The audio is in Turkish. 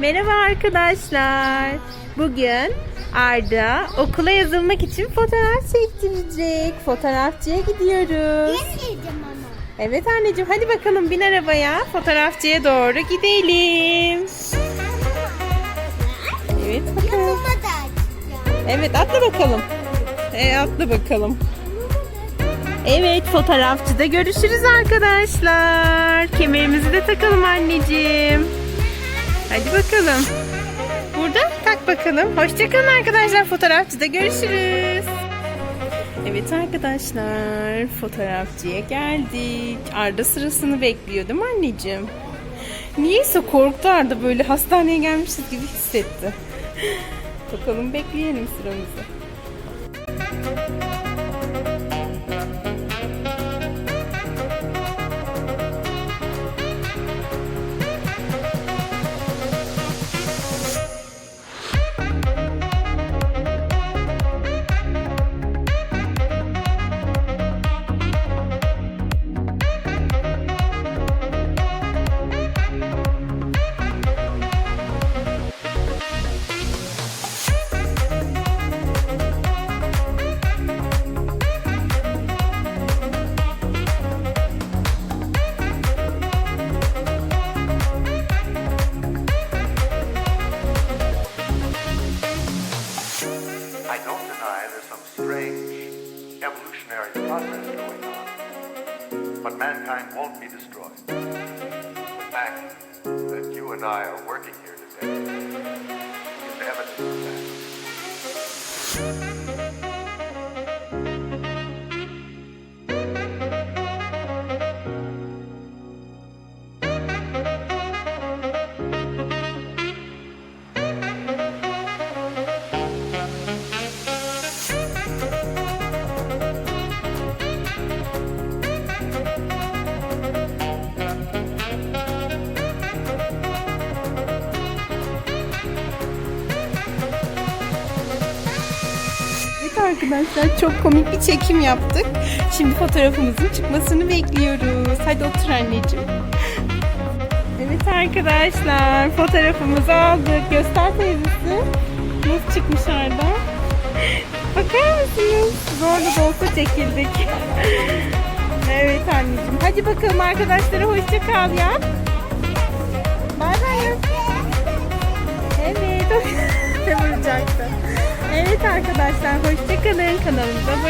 Merhaba arkadaşlar. Bugün Arda okula yazılmak için fotoğraf çektirecek. Fotoğrafçıya gidiyoruz. Evet anneciğim hadi bakalım bin arabaya. Fotoğrafçıya doğru gidelim. Evet bakalım. Evet atla bakalım. E, atla bakalım. Evet fotoğrafçıda görüşürüz arkadaşlar. Kemerimizi de takalım anneciğim. Hadi bakalım. Burada tak bakalım. Hoşçakalın arkadaşlar. Fotoğrafçıda görüşürüz. Evet arkadaşlar fotoğrafçıya geldik. Arda sırasını bekliyor değil mi anneciğim? Niyeyse korktu Arda böyle hastaneye gelmişiz gibi hissetti. Bakalım bekleyelim sıramızı. There's some strange evolutionary process going on. But mankind won't be destroyed. The fact that you and I are working here arkadaşlar çok komik bir çekim yaptık. Şimdi fotoğrafımızın çıkmasını bekliyoruz. Hadi otur anneciğim. Evet arkadaşlar fotoğrafımızı aldık. Göster teyzesi. Nasıl çıkmış Arda? Bakar mısınız? Zorla da olsa çekildik. evet anneciğim. Hadi bakalım arkadaşlara hoşça kal ya. Bay bay. Evet. Evet arkadaşlar hoşça kalın. Kanalımıza abone